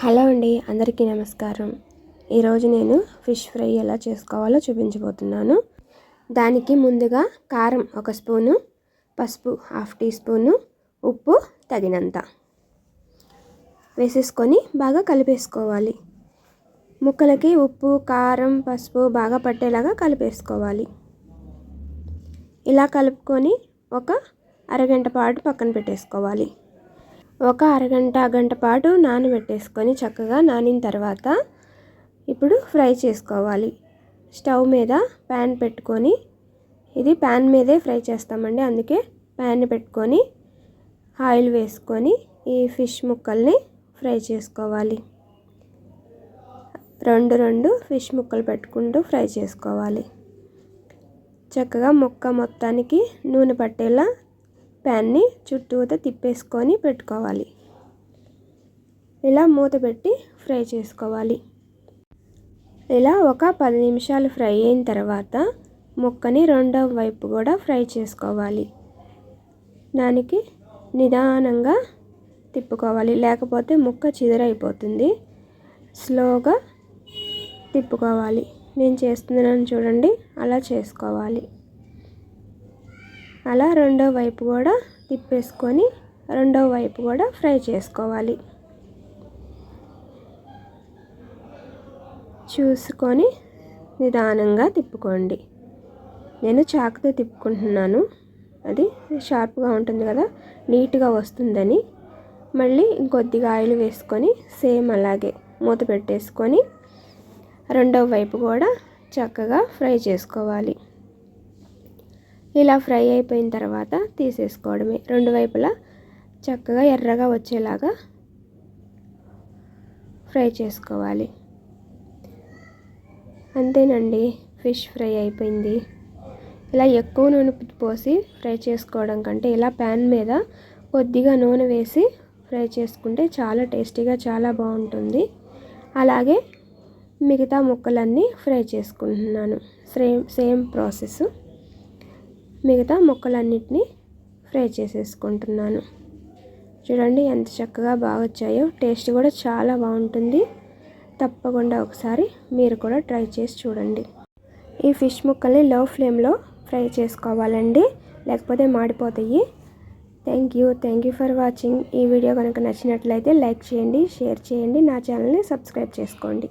Hello అండి అందరికీ నమస్కారం. ఈరోజు నేను ఫిష్ ఫ్రై ఎలా చేసుకోవాలో చూపించబోతున్నాను. దానికి ముందుగా కారం ఒక స్పూను పసుపు హాఫ్ టీ స్పూను ఉప్పు తగినంత. వేసేసుకొని బాగా కలిపేసుకోవాలి. ముక్కలకి ఉప్పు కారం పసుపు బాగా పట్టేలాగా కలిపేసుకోవాలి. ఇలా కలుపుకొని ఒక అరగంట పాటు పక్కన పెట్టేసుకోవాలి. ఒక అరగంట గంట పాటు నానబెట్టేసుకొని చక్కగా నానిన తర్వాత ఇప్పుడు ఫ్రై చేసుకోవాలి. స్టవ్ మీద ప్యాన్ పెట్టుకొని ఇది ప్యాన్ మీదే ఫ్రై చేస్తామండి అందుకే ప్యాన్ పెట్టుకొని ఆయిల్ వేసుకొని ఈ ఫిష్ ముక్కల్ని ఫ్రై చేసుకోవాలి. రెండు రెండు ఫిష్ ముక్కలు పెట్టుకుంటూ ఫ్రై చేసుకోవాలి. చక్కగా ముక్క మొత్తానికి నూనె పట్టేలా ప్యాన్ని చుట్టూతో తిప్పేసుకొని పెట్టుకోవాలి. ఇలా మూత పెట్టి ఫ్రై చేసుకోవాలి. ఇలా ఒక పది నిమిషాలు ఫ్రై అయిన తర్వాత ముక్కని రెండవ వైపు కూడా ఫ్రై చేసుకోవాలి. దానికి నిదానంగా తిప్పుకోవాలి. లేకపోతే ముక్క చిదరైపోతుంది. స్లోగా తిప్పుకోవాలి. నేను చేస్తున్నాను చూడండి. అలా చేసుకోవాలి. అలా రెండో వైపు కూడా తిప్పేసుకొని రెండో వైపు కూడా ఫ్రై చేసుకోవాలి. చూసుకొని నిదానంగా తిప్పుకోండి. నేను చాకుతో తిప్పుకుంటున్నాను. అది షార్ప్గా ఉంటుంది కదా నీట్గా వస్తుందని. మళ్ళీ ఇంకొద్దిగా ఆయిల్ వేసుకొని సేమ్ అలాగే మూత పెట్టేసుకొని రెండవ వైపు కూడా చక్కగా ఫ్రై చేసుకోవాలి. ఇలా ఫ్రై అయిపోయిన తర్వాత తీసేసుకోవడమే. రెండు వైపులా చక్కగా ఎర్రగా వచ్చేలాగా ఫ్రై చేసుకోవాలి. అంతేనండి ఫిష్ ఫ్రై అయిపోయింది. ఇలా ఎక్కువ నూనె పోసి ఫ్రై చేసుకోవడం కంటే ఇలా ప్యాన్ మీద కొద్దిగా నూనె వేసి ఫ్రై చేసుకుంటే చాలా టేస్టీగా చాలా బాగుంటుంది. అలాగే మిగతా ముక్కలన్నీ ఫ్రై చేసుకుంటున్నాను. Same same process. మిగతా ముక్కలన్నిటినీ ఫ్రై చేసేసుకుంటున్నాను. చూడండి ఎంత చక్కగా బాగా వచ్చాయో. టేస్ట్ కూడా చాలా బాగుంటుంది. తప్పకుండా ఒకసారి మీరు కూడా ట్రై చేసి చూడండి. ఈ ఫిష్ ముక్కల్ని లో ఫ్లేమ్లో ఫ్రై చేసుకోవాలండి. లేకపోతే మాడిపోతాయి. Thank you. Thank you for watching. ఈ వీడియో కనుక నచ్చినట్లయితే లైక్ చేయండి షేర్ చేయండి. నా ఛానల్ని సబ్స్క్రైబ్ చేసుకోండి.